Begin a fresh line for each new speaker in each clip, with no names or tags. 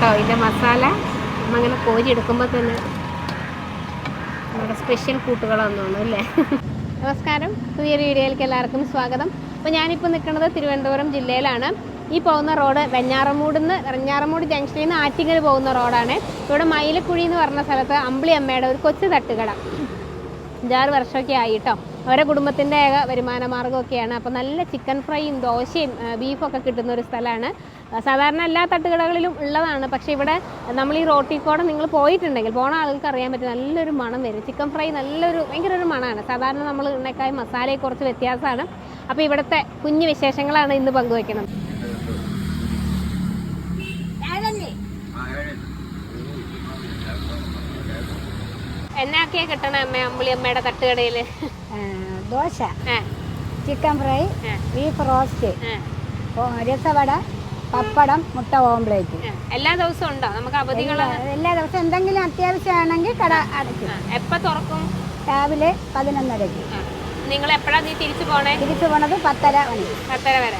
കേട്ടോ. ഇതിന്റെ മസാല നമ്മങ്ങനെ കോരി എടുക്കുമ്പോൾ തന്നെ നമ്മുടെ സ്പെഷ്യൽ കൂട്ടുകളാന്ന് തോന്നുന്നു അല്ലേ? നമസ്കാരം. പുതിയൊരു വീഡിയോയിലേക്ക് എല്ലാവർക്കും സ്വാഗതം. അപ്പോൾ ഞാനിപ്പോൾ നിൽക്കുന്നത് തിരുവനന്തപുരം ജില്ലയിലാണ്. ഈ പോകുന്ന റോഡ് വെഞ്ഞാറമൂട് നിന്ന് വെഞ്ഞാറമൂട് ജംഗ്ഷനിൽ നിന്ന് ആറ്റിങ്ങൽ പോകുന്ന റോഡാണ്. ഇവിടെ മയിലക്കുഴി എന്ന് പറഞ്ഞ സ്ഥലത്ത് അമ്പിളി അമ്മയുടെ ഒരു കൊച്ചു തട്ടുകട. അഞ്ചാറ് വർഷമൊക്കെ ആയി കേട്ടോ. അവരുടെ കുടുംബത്തിന്റെ ഏക വരുമാന മാർഗമൊക്കെയാണ്. അപ്പോൾ നല്ല ചിക്കൻ ഫ്രൈയും ദോശയും ബീഫൊക്കെ കിട്ടുന്ന ഒരു സ്ഥലമാണ്. സാധാരണ എല്ലാ തട്ടുകടകളിലും ഉള്ളതാണ്. പക്ഷേ ഇവിടെ നമ്മൾ ഈ റോട്ടിൽ കൂടെ നിങ്ങൾ പോയിട്ടുണ്ടെങ്കിൽ പോണ ആൾക്ക് അറിയാൻ പറ്റും നല്ലൊരു മണം വരും. ചിക്കൻ ഫ്രൈ നല്ലൊരു ഭയങ്കര ഒരു മണമാണ് സാധാരണ നമ്മൾ ഉണ്ണക്കായ മസാലയെ കുറച്ച് വ്യത്യാസമാണ്. അപ്പോൾ ഇവിടുത്തെ കുഞ്ഞു വിശേഷങ്ങളാണ് ഇന്ന് പങ്കുവയ്ക്കുന്നത് എന്നാക്കിയാ കിട്ടണേ അമ്മ അമ്പിളി അമ്മയുടെ തട്ടുകടയിൽ
dosa chicken fry. Beef roast രസവട പപ്പടം മുട്ട ഓംപ്ലേറ്റ്.
എല്ലാ ദിവസവും ഉണ്ടോ? നമുക്ക് അവധികൾ
എല്ലാ- ദിവസവും എന്തെങ്കിലും അത്യാവശ്യമാണെങ്കിൽ കട അടയ്ക്കും.
എപ്പോ തുറക്കും?
രാവിലെ പതിനൊന്നരയ്ക്ക്.
നിങ്ങൾ എപ്പോഴാണ് നീ തിരിച്ചു പോണേ?
തിരിച്ചു പോണത് പത്തര മണി.
പത്തര വരെ.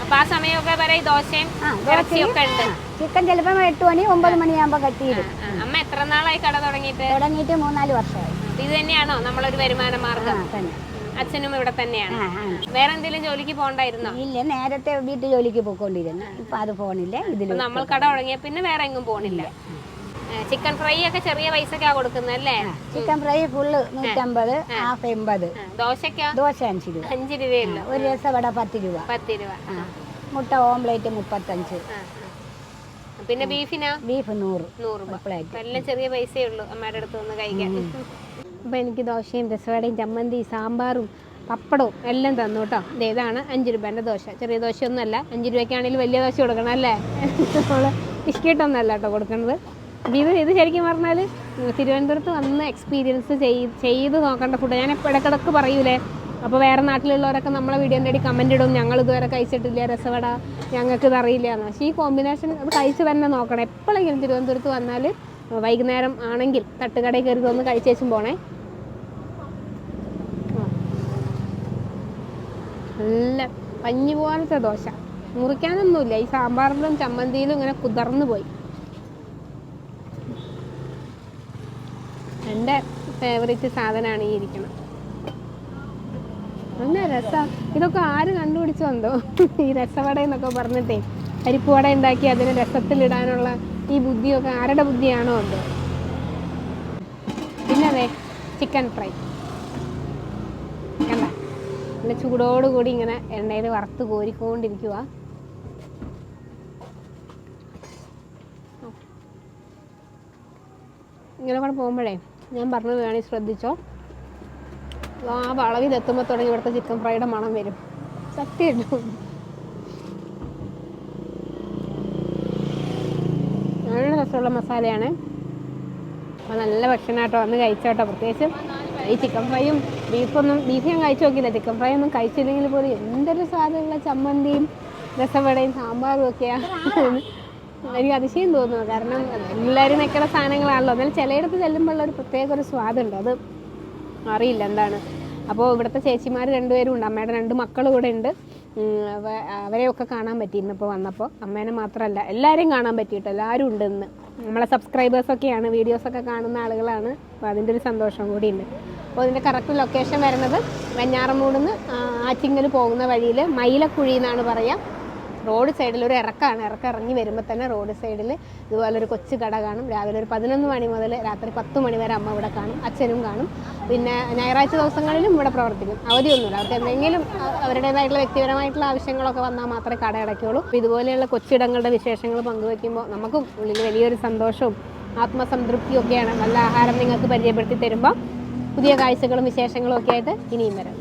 അപ്പൊ ആ സമയമൊക്കെ വരെ ദോശയും ഇറച്ചിയൊക്കെ ഉണ്ട്.
ചിക്കൻ ചിലപ്പോൾ എട്ട് മണി ഒമ്പത് മണിയാകുമ്പോൾ കട്ടിയിടും
അമ്മ എത്ര നാളായി കട തുടങ്ങിയിട്ട്?
തുടങ്ങിയിട്ട് മൂന്നാൽ വർഷമായി.
ഇത് തന്നെയാണോ നമ്മളൊരു വരുമാന മാർഗം?
തന്നെ.
അച്ഛനും ഇവിടെ തന്നെയാണ്. വേറെ എന്തെങ്കിലും ജോലിക്ക് പോണ്ടായിരുന്നോ
ഇല്ല നേരത്തെ വീട്ടു ജോലിക്ക് പോയിക്കൊണ്ടിരുന്നു. ഇപ്പൊ അത് പോണില്ല ഇതിൽ
നമ്മൾ കട തുടങ്ങിയ പിന്നെ വേറെ എങ്ങും പോണില്ല. ചിക്കൻ ഫ്രൈ ഒക്കെ ചെറിയ പൈസക്കാ കൊടുക്കുന്നത് അല്ലേ?
ചിക്കൻ ഫ്രൈ ഫുള്ള് നൂറ്റമ്പത് ഹാഫ് എൺപത്.
ദോശക്കോ
ദോശ അഞ്ച് രൂപ.
അഞ്ച് രൂപയല്ല
ഒരു രസവട പത്ത് രൂപ.
പത്ത് രൂപ.
മുട്ട ഓംപ്ലേറ്റ് മുപ്പത്തഞ്ച്.
പിന്നെ ബീഫിനാ?
ബീഫ് നൂറ്
നൂറ്
പ്ലേറ്റ്.
നല്ല ചെറിയ പൈസയേ ഉള്ളൂ അമ്മയുടെ അടുത്ത് നിന്ന് കഴിക്കാൻ. അപ്പോൾ എനിക്ക് ദോശയും രസവടയും ചമ്മന്തി സാമ്പാറും പപ്പടവും എല്ലാം തന്നു കേട്ടോ. ഇതാണ് അഞ്ച് രൂപേന്റെ ദോശ. ചെറിയ ദോശയൊന്നുമല്ല അഞ്ച് രൂപയ്ക്കാണെങ്കിൽ വലിയ ദോശ കൊടുക്കണം അല്ലേ? നമ്മൾ ബിസ്ക്കറ്റൊന്നുമല്ല കേട്ടോ കൊടുക്കുന്നത്. ഇത് ഇത് ശരിക്കും പറഞ്ഞാൽ തിരുവനന്തപുരത്ത് വന്ന് എക്സ്പീരിയൻസ് ചെയ്ത് നോക്കേണ്ട ഫുഡ് ഞാൻ എപ്പോൾ ഇടക്കിടക്ക് പറയൂലേ അപ്പോൾ വേറെ നാട്ടിലുള്ളവരൊക്കെ നമ്മളെ വീഡിയോ തേടി കമന്റ് ഇടും. ഞങ്ങൾ ഇതുവരെ കഴിച്ചിട്ടില്ല രസവട ഞങ്ങൾക്ക് ഇതറിയില്ല എന്ന്. പക്ഷേ ഈ കോമ്പിനേഷൻ അത് കഴിച്ച് തന്നെ നോക്കണം. എപ്പോഴെങ്കിലും തിരുവനന്തപുരത്ത് വന്നാൽ വൈകുന്നേരം ആണെങ്കിൽ തട്ടുകടയിൽ കയറി ഒന്ന് കഴിച്ചേച്ചും പോണേ ആ. നല്ല പഞ്ഞി പോലത്തെ ദോശ. മുറിക്കാനൊന്നുമില്ല. ഈ സാമ്പാറിലും ചമ്മന്തിയിലും ഇങ്ങനെ കുതിർന്നു പോയി. എന്റെ ഫേവറേറ്റ് സാധനമാണ് ഈ ഇരിക്കുന്നത് നല്ല രസ. ഇതൊക്കെ ആര് കണ്ടുപിടിച്ചു വന്നോ ഈ രസവട എന്നൊക്കെ പറഞ്ഞിട്ടേ പരിപ്പുവട ഉണ്ടാക്കി അതിന് രസത്തിലിടാനുള്ള ഈ ബുദ്ധിയൊക്കെ ആരുടെ ബുദ്ധിയാണോ എന്തോ? പിന്നെ അതെ ചിക്കൻ ഫ്രൈ നല്ല ചൂടോടുകൂടി ഇങ്ങനെ എണ്ണയിൽ വറുത്ത് കോരിക്കൊണ്ടിരിക്കുക ഇങ്ങനെ കൂടെ പോകുമ്പോഴേ ഞാൻ പറഞ്ഞത് വേണമെങ്കിൽ ശ്രദ്ധിച്ചോ? ആ വളവിലെത്തുമ്പോൾ തുടങ്ങി ഇവിടുത്തെ ചിക്കൻ ഫ്രൈയുടെ മണം വരും. സത്യമായിട്ടും നല്ല രസമുള്ള മസാലയാണ്. അപ്പോൾ നല്ല ഭക്ഷണമായിട്ടോ വന്ന് കഴിച്ചോട്ടോ. പ്രത്യേകിച്ച് ഈ ചിക്കൻ ഫ്രൈയും ബീഫൊന്നും ബീഫ് ഞാൻ കഴിച്ചു നോക്കിയില്ല. ചിക്കൻ ഫ്രൈ ഒന്നും കഴിച്ചില്ലെങ്കിൽ പോലും എന്തൊരു സാധനമുള്ള ചമ്മന്തിയും രസവടയും സാമ്പാറും ഒക്കെയാണ് എനിക്ക് അതിശയം തോന്നുന്നു. കാരണം എല്ലാവരും വെക്കുന്ന സാധനങ്ങളാണല്ലോ. എന്നാലും ചിലയിടത്ത് ചെല്ലുമ്പോൾ ഒരു പ്രത്യേക ഒരു സ്വാദുണ്ട് അത് അറിയില്ല എന്താണ്. അപ്പോൾ ഇവിടുത്തെ ചേച്ചിമാർ രണ്ടുപേരും ഉണ്ട്. അമ്മയുടെ രണ്ട് മക്കളും കൂടെ ഉണ്ട്. അവരെയൊക്കെ കാണാൻ പറ്റി ഇന്നിപ്പോൾ വന്നപ്പോൾ അമ്മേനെ മാത്രമല്ല എല്ലാവരെയും കാണാൻ പറ്റിയിട്ട്? എല്ലാവരും ഉണ്ട് ഇന്ന് നമ്മളെ സബ്സ്ക്രൈബേഴ്സൊക്കെയാണ് വീഡിയോസൊക്കെ കാണുന്ന ആളുകളാണ്. അപ്പോൾ അതിന്റെ ഒരു സന്തോഷം കൂടിയുണ്ട്. അപ്പോൾ ഇതിന്റെ കറക്റ്റ് ലൊക്കേഷൻ വരുന്നത് വെഞ്ഞാറമൂട് നിന്ന് ആറ്റിങ്ങൽ പോകുന്ന വഴിയിൽ മയിലക്കുഴി എന്നാണ് പറയുക റോഡ് സൈഡിൽ ഒരു ഇറക്കാണ്. ഇറക്കം ഇറങ്ങി വരുമ്പോൾ തന്നെ റോഡ് സൈഡിൽ ഇതുപോലെ ഒരു കൊച്ചു കട കാണും. രാവിലെ ഒരു പതിനൊന്ന് മണി മുതൽ രാത്രി പത്ത് മണി വരെ അമ്മ ഇവിടെ കാണും അച്ഛനും കാണും. പിന്നെ ഞായറാഴ്ച ദിവസങ്ങളിലും ഇവിടെ പ്രവർത്തിക്കും. അവധിയൊന്നുമില്ല. അവർക്ക് എന്തെങ്കിലും അവരുടേതായിട്ടുള്ള വ്യക്തിപരമായിട്ടുള്ള ആവശ്യങ്ങളൊക്കെ വന്നാൽ മാത്രമേ കട അടയ്ക്കുള്ളൂ. ഇതുപോലെയുള്ള കൊച്ചിടങ്ങളുടെ വിശേഷങ്ങൾ പങ്കുവെക്കുമ്പോൾ നമുക്കും ഉള്ളിൽ വലിയൊരു സന്തോഷവും ആത്മസംതൃപ്തിയൊക്കെയാണ് നല്ല ആഹാരം നിങ്ങൾക്ക് പരിചയപ്പെടുത്തി തരുമ്പോൾ പുതിയ കാഴ്ചകളും വിശേഷങ്ങളും ഒക്കെ ആയിട്ട് ഇനിയും വരാം.